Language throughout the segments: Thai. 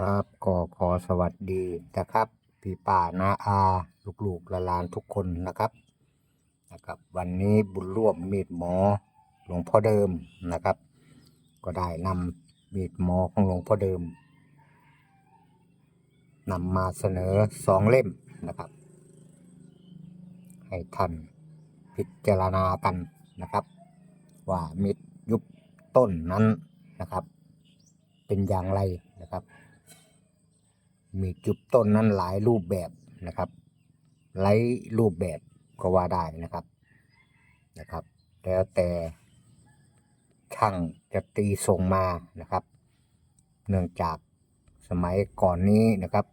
ครับก็ขอสวัสดีนะครับ พี่ป้านาอาลูกๆหลานทุกคนนะครับนะครับ วันนี้บุญร่วมมีดหมอหลวงพ่อเดิมนะครับ ก็ได้นำมีดหมอของหลวงพ่อเดิมนำมาเสนอสองเล่มนะครับ ให้ท่านพิจารณากันนะครับ ว่ามีดยุบต้นนั้นนะครับ เป็นอย่างไร มีจุดต้นนั้นหลายรูปแบบนะครับ หลายรูปแบบก็ว่าได้นะครับนะครับ แล้วแต่ช่างจะตีส่งมานะครับ เนื่องจากสมัยก่อนนี้นะครับ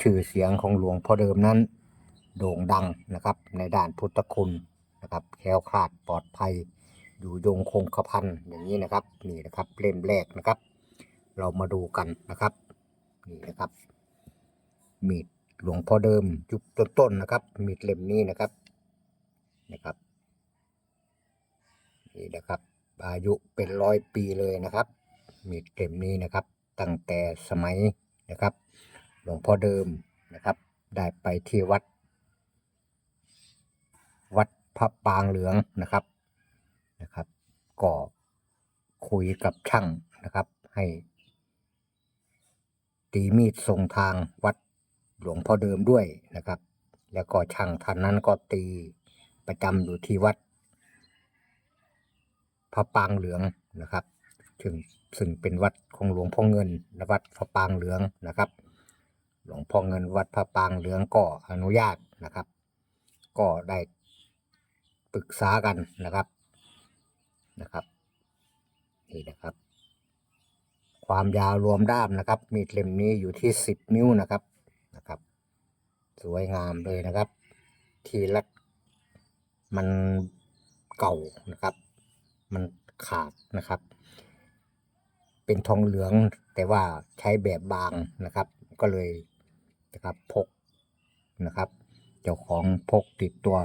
ชื่อเสียงของหลวงพ่อเดิมนั้น โด่งดังนะครับ ในด้านพุทธคุณนะครับแคล้วคลาดปลอดภัย อยู่ยงคงกระพันอย่างนี้นะครับ นี่นะครับเล่มแรกนะครับ เรามาดูกันนะครับ นี่นะครับ มีดหลวงพ่อเดิมจุดต้นๆนะครับ มีดเล่มนี้นะครับนะครับนี่นะครับ อายุเป็นร้อยปีเลยนะครับ มีดเล่มนี้นะครับ ตั้งแต่สมัยนะครับ หลวงพ่อเดิมนะครับ ได้ไปที่วัด วัดพระปางเหลืองนะครับนะครับ ก็คุยกับช่างนะครับ ให้ ตีมีดส่งทางวัดหลวงพ่อเดิมด้วยนะครับ แล้วก็ช่างท่านนั้นก็ตีประจำอยู่ที่วัดพระปางเหลืองนะครับซึ่งซึ่งเป็นวัดของหลวงพ่อเงินและวัดพระปางเหลืองนะครับ หลวงพ่อเงินวัดพระปางเหลืองก็อนุญาตนะครับ ก็ได้ปรึกษากันนะครับนะครับนี่นะครับ ความยาวรวมด้ามนะครับ มีดเล่มนี้อยู่ที่สิบนิ้วนะครับนะครับ สวยงามเลยนะครับ ทีละมันเก่านะครับ มันขาดนะครับ เป็นทองเหลืองแต่ว่าใช้แบบบางนะครับ ก็เลยนะครับพกนะครับ เจ้าของพกติดตัว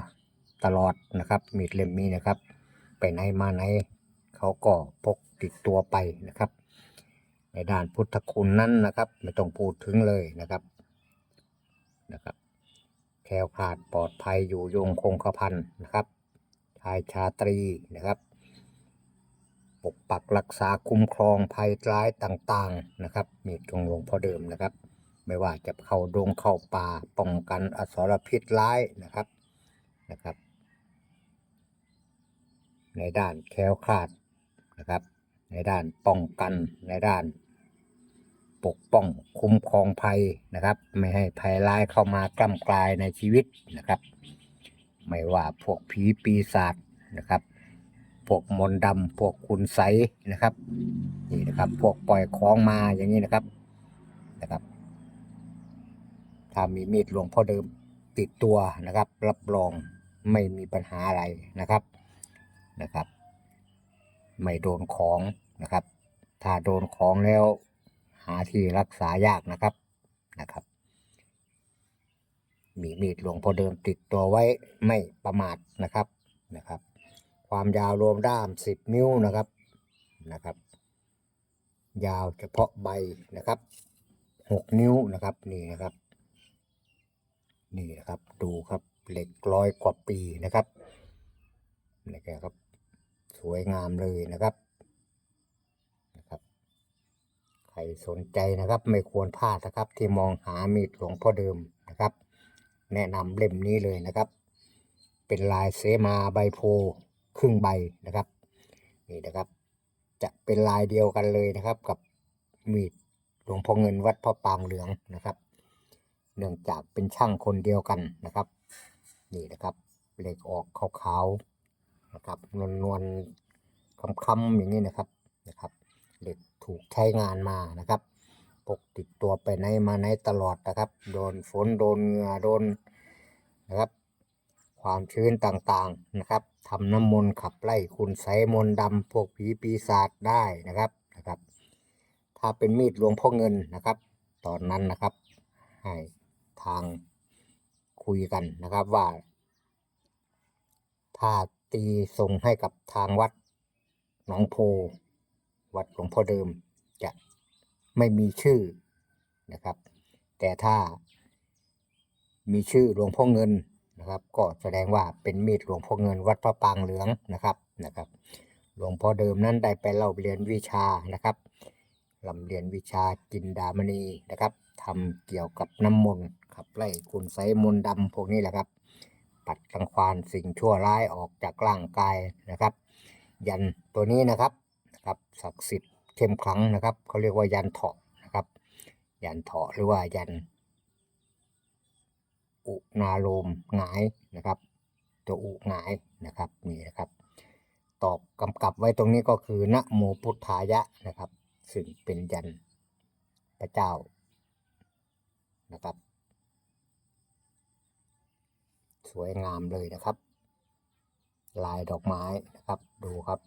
ตลอดนะครับ มีดเล่มนี้นะครับ ไปไหนมาไหนเขาก็พกติดตัวไปนะครับ ในด้านพุทธคุณนั้นนะครับไม่ต้องพูดถึงเลยนะครับนะครับแคล้วคลาดปลอดภัยอยู่ยงคงกระพันนะครับชายชาตรีนะครับปกปักรักษาคุ้มครองภัยร้ายต่างๆนะครับ มีตรงหลวงพ่อเดิมนะครับ ไม่ว่าจะเข้าดงเข้าป่าป้องกันอสรพิษร้ายนะครับนะครับ ในด้านแคล้วคลาดนะครับ ในด้านป้องกันในด้าน ปกป้องคุ้มครองภัยนะครับ ไม่ให้ภัยร้ายเข้ามากล้ำกลายในชีวิตนะครับ ไม่ว่าพวกผีปีศาจนะครับ พวกมนต์ดำพวกคุณไสนะครับนี่นะครับ พวกปล่อยของมาอย่างนี้นะครับนะครับ ถ้ามีมีดหลวงพ่อเดิมติดตัวนะครับ รับรองไม่มีปัญหาอะไรนะครับนะครับ ไม่โดนของนะครับ ถ้าโดนของแล้ว หาที่รักษายากนะครับนะครับ มีมีดหลวงพ่อเดิมติดตัวไว้ไม่ประมาทนะครับนะครับ ความยาวรวมด้าม10นิ้วนะครับนะครับ ยาวเฉพาะใบนะครับ6นิ้วนะครับนี่นะครับ นี่นะครับดูครับเหล็กร้อยกว่าปีนะครับนี่ครับ สวยงามเลยนะครับ ใครสนใจนะครับ ไม่ควรพลาดนะครับ ที่มองหามีดหลวงพ่อเดิมนะครับ แนะนำเล่มนี้เลยนะครับ เป็นลายเสมาใบโพครึ่งใบนะครับนี่นะครับ จะเป็นลายเดียวกันเลยนะครับ กับมีดหลวงพ่อเงินวัดพระปางเหลืองนะครับ เนื่องจากเป็นช่างคนเดียวกันนะครับ นี่นะครับเหล็กออกขาวๆนะครับนวลนวลๆคำๆอย่างนี้นะครับนะครับเหล็ก ถูกใช้งานมานะครับพกติดตัวไปไหนมาไหนตลอดนะครับ โดนฝนโดนเหงื่อโดนนะครับ ความชื้นต่างๆนะครับทำน้ำมนต์ขับไล่คุณไสยมนต์ดำพวกผีปีศาจได้นะครับนะครับ ถ้าเป็นมีดหลวงพ่อเงินนะครับ ตอนนั้นนะครับ ให้ทางคุยกันนะครับว่า ถ้าตีส่งให้กับทางวัดหนองโพ วัดหลวงพ่อเดิมจะไม่มีชื่อนะครับ แต่ถ้ามีชื่อหลวงพ่อเงินนะครับ ก็แสดงว่าเป็นมีดหลวงพ่อเงิน วัดพระปางเหลืองนะครับนะครับ หลวงพ่อเดิมนั้นได้ไปเล่าเรียนวิชานะครับลำเรียนวิชาจินดามณีนะครับทำเกี่ยวกับน้ำมนต์ขับไล่คุณไสยมนต์ดำพวกนี้แหละครับ ปัดรังควานสิ่งชั่วร้ายออกจากร่างกายนะครับ ยันตัวนี้นะครับ นะครับศักดิ์สิทธิ์เข้มขลังนะครับเขาเรียกว่ายันเถาะนะครับ ยันเถาะหรือว่ายัน อุนาโลมหงายนะครับ ตัวอุหงายนะครับนี่นะครับตอบกำกับไว้ตรงนี้ก็คือนะโมพุทธายะนะครับ ซึ่งเป็นยันพระเจ้านะครับ สวยงามเลยนะครับ ลายดอกไม้นะครับดูครับ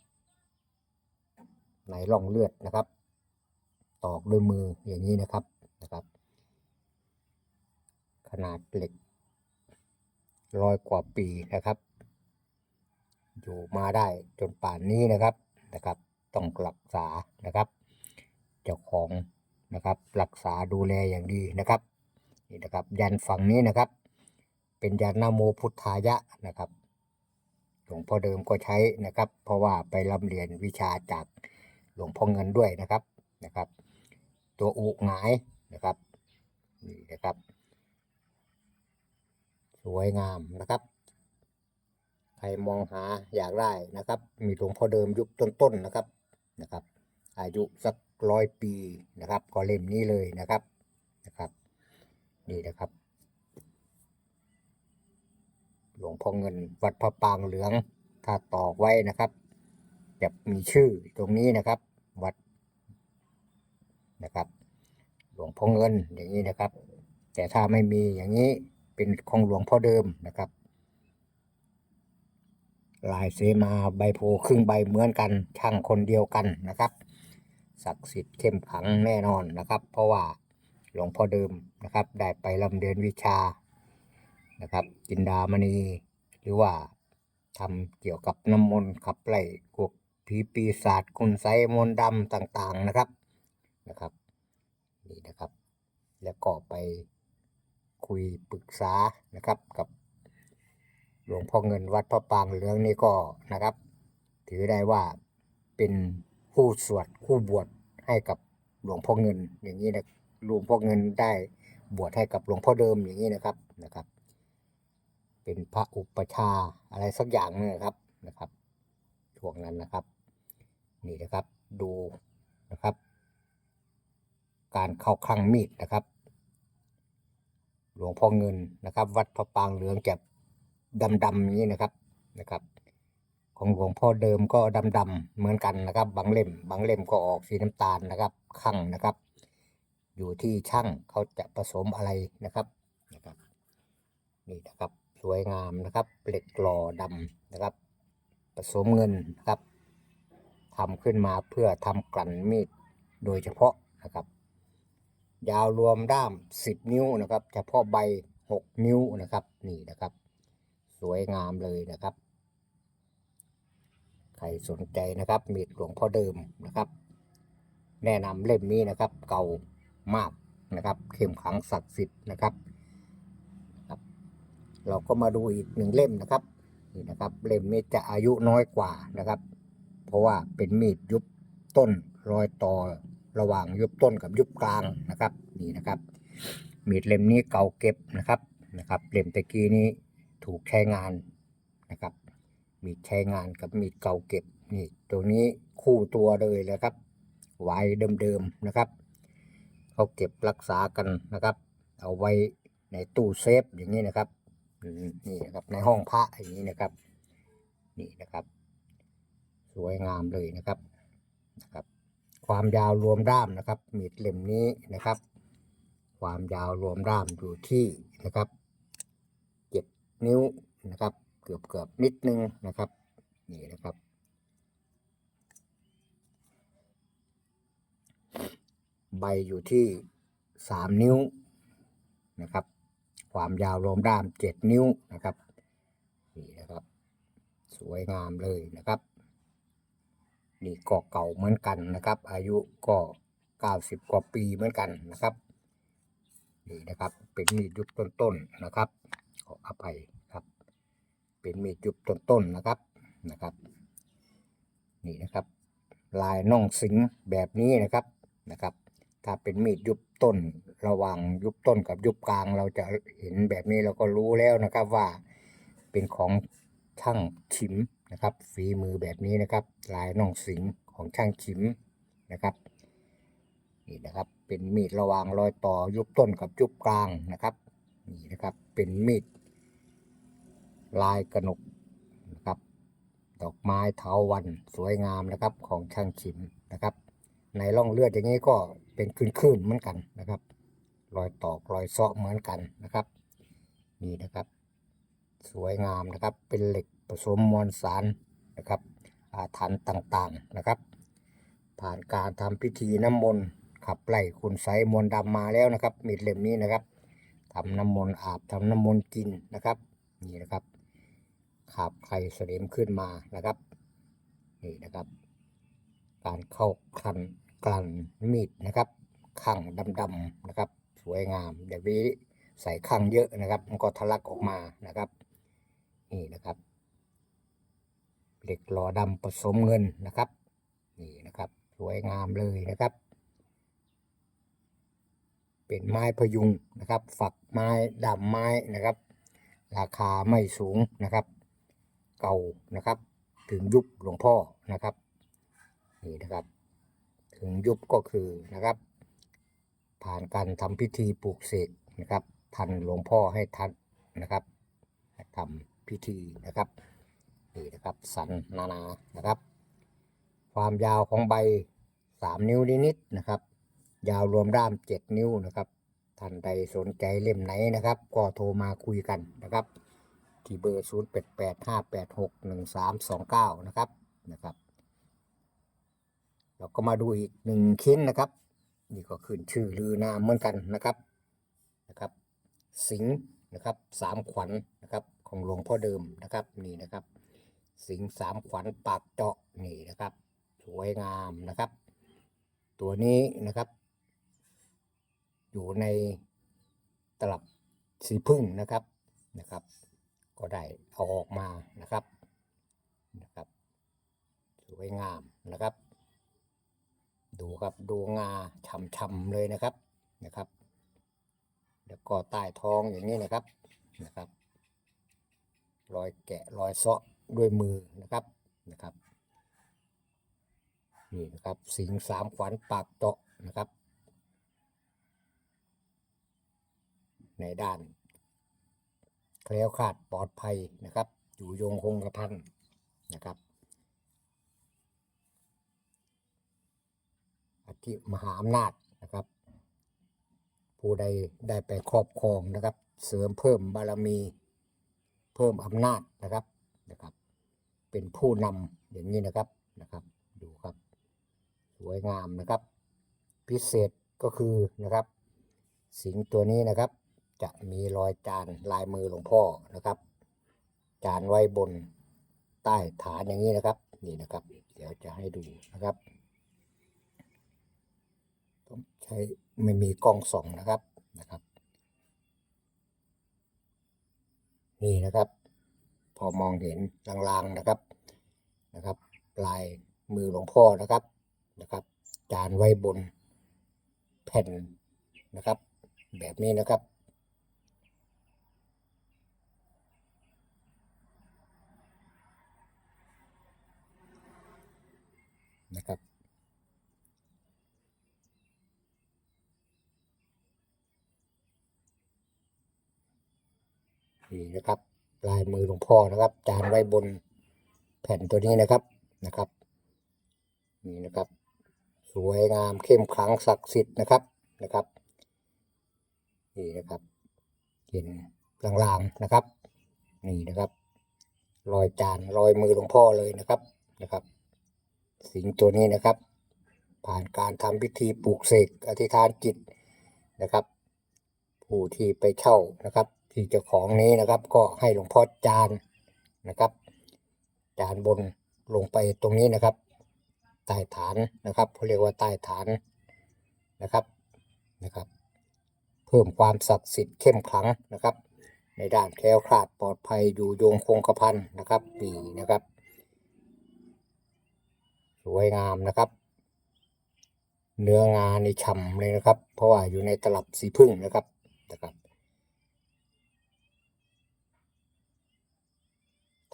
ในร่องเลือดนะครับ ตอกด้วยมืออย่างนี้นะครับนะครับ ขนาดเหล็กร้อยกว่าปีนะครับ อยู่มาได้จนป่านนี้นะครับนะครับ ต้องรักษานะครับ เจ้าของนะครับ รักษาดูแลอย่างดีนะครับนี่นะครับ ยันฝั่งนี้นะครับ เป็นยันนาโมพุทธายะนะครับหลวงพ่อเดิมก็ใช้นะครับ เพราะว่าไปร่ำเรียนวิชาจาก ลวงพ่อเงินด้วยนะครับนะครับ ตัวอุหงายนะครับนี่นะครับ สวยงามนะครับ ใครมองหาอยากได้นะครับ มีหลวงพ่อเดิมยุคต้นๆนะครับนะครับ อายุสักร้อยปีนะครับก็เล่มนี้เลยนะครับนะครับนี่นะครับ หลวงพ่อเงินวัดพระปางเหลืองถ้าตอกไว้นะครับจะมีชื่อตรงนี้นะครับ วัดนะครับ หลวงพ่อเงินอย่างนี้นะครับ แต่ถ้าไม่มีอย่างนี้เป็นของหลวงพ่อเดิมนะครับลายเสมาใบโพครึ่งใบเหมือนกันช่างคนเดียวกันนะครับศักดิ์สิทธิ์เข้มขังแน่นอนนะครับ เพราะว่าหลวงพ่อเดิมนะครับ ได้ไปลำเรียนวิชานะครับ จินดามณีหรือว่าทำเกี่ยวกับน้ำมนต์ขับไล่พวก ผีปีศาจคุณไสมนต์ดำต่างๆนะครับนะครับนี่นะครับ แล้วก็ไปคุยปรึกษานะครับกับหลวงพ่อเงินวัดพระปางเหลืองนี่ก็นะครับ ถือได้ว่าเป็นคู่สวดคู่บวชให้กับหลวงพ่อเงินอย่างนี้นะหลวงพ่อเงินได้บวชให้กับหลวงพ่อเดิมอย่างนี้นะครับนะครับ เป็นพระอุปชาอะไรสักอย่างนึงนะครับนะครับช่วงนั้นนะครับ นี่นะครับดูนะครับ การเข้าคลังมีดนะครับ หลวงพ่อเงินนะครับ วัดพระปางเหลืองจะดำๆอย่างนี้นะครับนะครับของหลวงพ่อเดิมก็ดำๆเหมือนกันนะครับ บางเล่ม บางเล่มก็ออกสีน้ำตาลนะครับคั่งนะครับ อยู่ที่ช่างเขาจะผสมอะไรนะครับนะครับ นี่นะครับสวยงามนะครับเหล็กหล่อดำนะครับ ผสมเงินนะครับ ทำขึ้นมาเพื่อทำกลั่นมีดโดยเฉพาะนะครับ ยาวรวมด้าม 10 นิ้วนะครับ เฉพาะใบ 6 นิ้วนะครับนี่นะครับ สวยงามเลยนะครับ ใครสนใจนะครับมีดหลวงพ่อเดิมนะครับ แนะนำเล่มนี้นะครับ เก่ามากนะครับ เข้มขังศักดิ์สิทธิ์นะครับเราก็มาดูอีกหนึ่งเล่มนะครับนี่นะครับ เล่มนี้จะอายุน้อยกว่านะครับ เพราะว่าเป็นมีดยุบต้นรอยต่อระหว่างยุบต้นกับยุบกลางนะครับนี่นะครับ มีดเล่มนี้เก่าเก็บนะครับนะครับเล่มตะกี้นี้ถูกใช้งานนะครับ มีดใช้งานกับมีดเก่าเก็บนี่ตัวนี้คู่ตัวเลยนะครับไว้เดิมๆนะครับเขาเก็บรักษากันนะครับ เอาไว้ในตู้เซฟอย่างนี้นะครับอืมนี่นะครับในห้องพระอย่างนี้นะครับ นี่นะครับ สวยงามเลยนะครับนะครับ ความยาวรวมด้ามนะครับมีดเล่มนี้นะครับ ความยาวรวมด้ามอยู่ที่นะครับเจ็ดนิ้วนะครับ เกือบเกือบนิดนึงนะครับนี่นะครับใบอยู่ที่สามนิ้วนะครับ ความยาวรวมด้ามเจ็ดนิ้วนะครับ นี่นะครับ สวยงามเลยนะครับ นี่ก็เก่าเหมือนกันนะครับ อายุก็90กว่าปีเหมือนกันนะครับนี่นะครับเป็นมีดยุคต้นๆนะครับ ขออภัยครับ เป็นมีดยุคต้นๆนะครับนะครับ นี่นะครับ ลายน่องสิงแบบนี้นะครับนะครับ ถ้าเป็นมีดยุบต้นระหว่างยุบต้นกับยุบกลาง เราจะเห็นแบบนี้เราก็รู้แล้วนะครับว่าเป็นของช่างฉิม นะครับ ฝีมือแบบนี้นะครับ ลายน่องสิงของช่างฉิมนะครับนี่นะครับ เป็นมีดระว่างรอยต่อยุบต้นกับยุบกลางนะครับนี่นะครับเป็นมีดลายกระหนกนะครับ ดอกไม้เถาวันสวยงามนะครับของช่างฉิมนะครับ ในร่องเลือดอย่างนี้ก็เป็นคลื่นๆเหมือนกันนะครับรอยตอกรอยเซาะเหมือนกันนะครับ นี่นะครับ สวยงามนะครับเป็นเหล็ก ผสมมวลสารนะครับอาถรรพ์ต่างๆนะครับ ผ่านการทำพิธีน้ำมนต์ขับไล่คุณไสยมนต์ดำมาแล้วนะครับมีดเล่มนี้นะครับทำน้ำมนต์อาบทำน้ำมนต์กินนะครับนี่นะครับขาบไข่เสลมขึ้นมานะครับนี่นะครับ การเข้าคันกลั่นมีดนะครับข้างดำๆนะครับ สวยงามเดี๋ยวนี้ใส่ข้างเยอะนะครับ มันก็ทะลักออกมานะครับ นี่นะครับ เหล็กหล่อดำผสมเงินนะครับ นี่นะครับ สวยงามเลยนะครับ เป็นไม้พยุงนะครับ ฝักไม้ดำไม้นะครับ ราคาไม่สูงนะครับ เก่านะครับ ถึงยุบหลวงพ่อนะครับ นี่นะครับ ถึงยุบก็คือนะครับ ผ่านการทำพิธีปลูกเสกนะครับ ทันหลวงพ่อให้ทันนะครับทำพิธีนะครับ นี่นะครับ สันนานานะครับ ความยาวของใบ3นิ้วนิดๆนะครับ ยาวรวมด้าม7นิ้วนะครับท่านใดสนใจเล่มไหนนะครับ ก็โทรมาคุยกันนะครับ ที่เบอร์0 8 8 5 8 6 1 3 2 9นะครับนะครับ เราก็มาดูอีกหนึ่งชิ้นนะครับ นี่ก็ขึ้นชื่อลือนามเหมือนกันนะครับนะครับ สิงนะครับสามขวัญนะครับ ของหลวงพ่อเดิมนะครับนี่นะครับ สิงสามขวัญปากเจาะนี่นะครับ สวยงามนะครับ ตัวนี้นะครับ อยู่ในตลับสีพึ่งนะครับนะครับ ก็ได้เอาออกมานะครับนะครับ สวยงามนะครับ ดูครับดูงาช่ำๆเลยนะครับนะครับ แล้วก็ใต้ท้องอย่างนี้นะครับนะครับ รอยแกะรอยเซาะ ด้วยมือนะครับนะครับนี่นะครับสิงสามขวัญปากเจาะนะครับ ในด้านแคล้วคลาดปลอดภัยนะครับ อยู่ยงคงกระพันนะครับอธิมหาอำนาจนะครับ ผู้ใดได้ไปครอบครองนะครับ เสริมเพิ่มบารมี เพิ่มอำนาจนะครับนะครับ เป็นผู้นำอย่างนี้นะครับนะครับ ดูครับ สวยงามนะครับ พิเศษก็คือนะครับ สิงตัวนี้นะครับ จะมีรอยจานลายมือหลวงพ่อนะครับ จานไว้บนใต้ฐานอย่างนี้นะครับ นี่นะครับ เดี๋ยวจะให้ดูนะครับต้องใช้ไม่มีกล้องส่องนะครับนะครับ นี่นะครับ พอมองเห็นลางๆนะครับนะครับ ปลายมือหลวงพ่อนะครับนะครับ จานไว้บนแผ่นนะครับ แบบนี้นะครับ นะครับนี่นะครับ ลายมือหลวงพ่อนะครับ จานไว้บนแผ่นตัวนี้นะครับนะครับนี่นะครับ สวยงามเข้มขลังศักดิ์สิทธิ์นะครับนะครับนี่นะครับเห็นลางๆนะครับ นี่นะครับรอยจานรอยมือหลวงพ่อเลยนะครับนะครับ สิงตัวนี้นะครับ ผ่านการทำพิธีปลูกเสกอธิษฐานจิตนะครับ ผู้ที่ไปเช่านะครับ ที่เจ้าของนี้นะครับ ก็ให้หลวงพ่อจานนะครับ จานบนลงไปตรงนี้นะครับใต้ฐานนะครับเขาเรียกว่าใต้ฐานนะครับนะครับ เพิ่มความศักดิ์สิทธิ์เข้มขลังนะครับ ในด้านแคล้วคลาดปลอดภัยอยู่โยงคงกระพันนะครับนี่นะครับ สวยงามนะครับ เนื้องานนี่ฉ่ำเลยนะครับ เพราะว่าอยู่ในตลับสีพึ่งนะครับนะครับ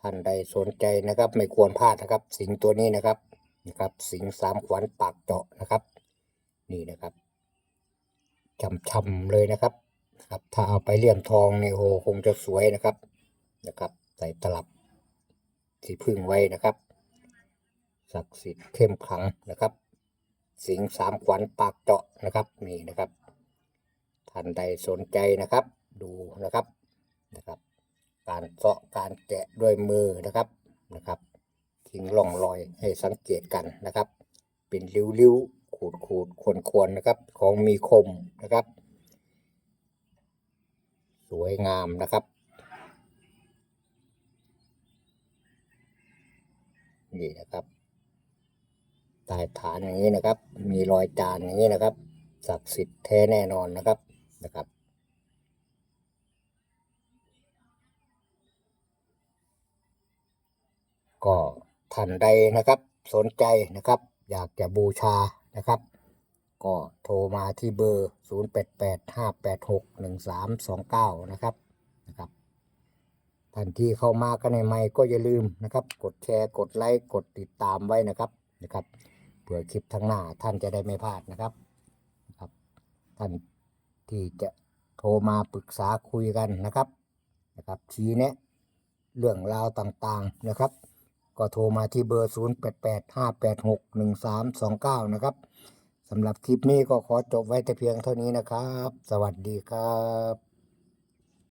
ท่านใดสนใจนะครับ ไม่ควรพลาดนะครับ สิงตัวนี้นะครับนะครับ สิงสามขวัญปากเจาะนะครับ นี่นะครับช่ำๆเลยนะครับครับ ถ้าเอาไปเลี่ยมทองเนี่ยโหคงจะสวยนะครับนะครับ ใส่ตลับสีพึ่งไว้นะครับศักดิ์สิทธิ์เข้มขลังนะครับ สิงสามขวัญปากเจาะนะครับนี่นะครับท่านใดสนใจนะครับ ดูนะครับนะครับ การเซาะการแกะด้วยมือนะครับนะครับทิ้งร่องรอยให้สังเกตกันนะครับ เป็นริ้วๆขูดขูดควรควรๆนะครับ ของมีคมนะครับ สวยงามนะครับนี่นะครับใต้ฐานอย่างนี้นะครับ มีรอยจานอย่างนี้นะครับศักดิ์สิทธิ์แท้แน่นอนนะครับนะครับ ก็ท่านใดนะครับ สนใจนะครับ อยากจะบูชานะครับ ก็โทรมาที่เบอร์ 0885861329 นะครับนะครับท่านที่เข้ามากันในใหม่ก็อย่าลืมนะครับ กดแชร์กดไลค์กดติดตามไว้นะครับนะครับเผื่อคลิปทั้งหน้าท่านจะได้ไม่พลาดนะครับนะครับ ท่านที่จะโทรมาปรึกษาคุยกันนะครับนะครับชี้แนะเรื่องราวต่างๆนะครับ ก็โทรมาที่เบอร์ 0885861329 นะครับสำหรับคลิปนี้ก็ขอจบไว้แต่เพียงเท่านี้นะครับ สวัสดีครับ